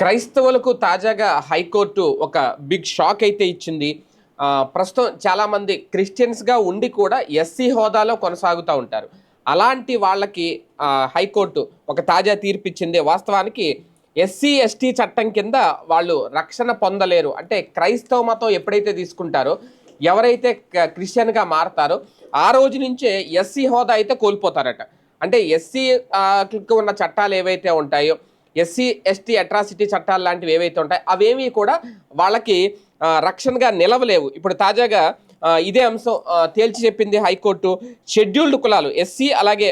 క్రైస్తవులకు తాజాగా హైకోర్టు ఒక బిగ్ షాక్ అయితే ఇచ్చింది. ప్రస్తుతం చాలామంది క్రిస్టియన్స్గా ఉండి కూడా ఎస్సీ హోదాలో కొనసాగుతూ ఉంటారు. అలాంటి వాళ్ళకి హైకోర్టు ఒక తాజా తీర్పు ఇచ్చింది. వాస్తవానికి ఎస్సీ ఎస్టీ చట్టం కింద వాళ్ళు రక్షణ పొందలేరు. అంటే క్రైస్తవ మతం ఎప్పుడైతే తీసుకుంటారో ఎవరైతే క్రిస్టియన్గా మారతారో ఆ రోజు నుంచే ఎస్సీ హోదా అయితే కోల్పోతారట. అంటే ఎస్సీ ఉన్న చట్టాలు ఏవైతే ఉంటాయో ఎస్సీ ఎస్టీ అట్రాసిటీ చట్టాలు లాంటివి ఏవైతే ఉంటాయి అవేమీ కూడా వాళ్ళకి రక్షణగా నిలవలేవు. ఇప్పుడు తాజాగా ఇదే అంశం తేల్చి చెప్పింది హైకోర్టు. షెడ్యూల్డ్ కులాలు ఎస్సీ అలాగే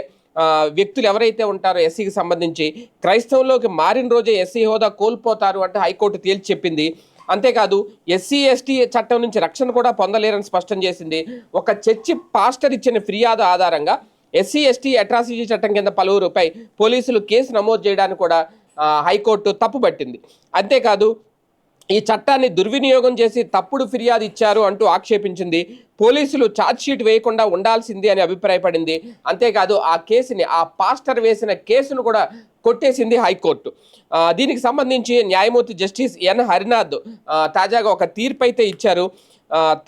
వ్యక్తులు ఎవరైతే ఉంటారో ఎస్సీకి సంబంధించి క్రైస్తవంలోకి మారిన రోజే ఎస్సీ హోదా కోల్పోతారు అంటే హైకోర్టు తేల్చి చెప్పింది. అంతేకాదు ఎస్సీ ఎస్టీ చట్టం నుంచి రక్షణ కూడా పొందలేరని స్పష్టం చేసింది. ఒక చర్చి పాస్టర్ ఇచ్చిన ఫిర్యాదు ఆధారంగా ఎస్సీ ఎస్టీ అట్రాసిటీ చట్టం కింద పలువురుపై పోలీసులు కేసు నమోదు చేయడానికి కూడా హైకోర్టు తప్పుపట్టింది అంతేకాదు ఈ చట్టాన్ని దుర్వినియోగం చేసి తప్పుడు ఫిర్యాదు ఇచ్చారు అంటూ ఆక్షేపించింది. పోలీసులు ఛార్జ్షీట్ వేయకుండా ఉండాల్సింది అని అభిప్రాయపడింది. అంతేకాదు ఆ కేసుని ఆ పాస్టర్ వేసిన కేసును కూడా కొట్టేసింది హైకోర్టు. దీనికి సంబంధించి న్యాయమూర్తి జస్టిస్ ఎన్ హరినాథ్ తాజాగా ఒక తీర్పు అయితే ఇచ్చారు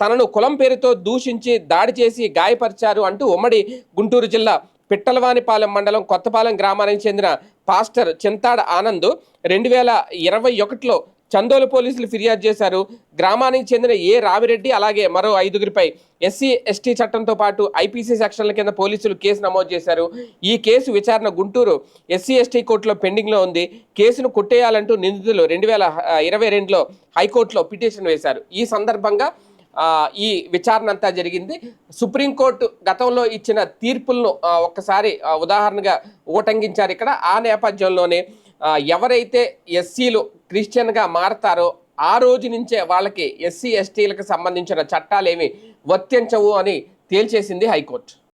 తనను కులం పేరుతో దూషించి దాడి చేసి గాయపరిచారు అంటూ ఉమ్మడి గుంటూరు జిల్లా పిట్టలవానిపాలెం మండలం కొత్తపాలెం గ్రామానికి చెందిన పాస్టర్ చింతాడ ఆనంద్ రెండు వేల ఇరవై ఒకటిలో చందోలు పోలీసులు ఫిర్యాదు చేశారు. గ్రామానికి చెందిన ఏ రావిరెడ్డి అలాగే మరో ఐదుగురిపై ఎస్సీ ఎస్టీ చట్టంతో పాటు ఐపీసీ సెక్షన్ల కింద పోలీసులు కేసు నమోదు చేశారు. ఈ కేసు విచారణ గుంటూరు ఎస్సీ ఎస్టీ కోర్టులో పెండింగ్లో ఉంది. కేసును కొట్టేయాలంటూ నిందితులు రెండు వేల ఇరవై రెండులో హైకోర్టులో పిటిషన్ వేశారు. ఈ సందర్భంగా ఈ విచారణ అంతా జరిగింది. సుప్రీంకోర్టు గతంలో ఇచ్చిన తీర్పులను ఒక్కసారి ఉదాహరణగా ఊటంకించారు ఇక్కడ. ఆ నేపథ్యంలోనే ఎవరైతే ఎస్సీలు క్రిస్టియన్గా మారతారో ఆ రోజు నుంచే వాళ్ళకి ఎస్సీ ఎస్టీలకు సంబంధించిన చట్టాలు ఏమి వర్తించవు అని తేల్చేసింది హైకోర్టు.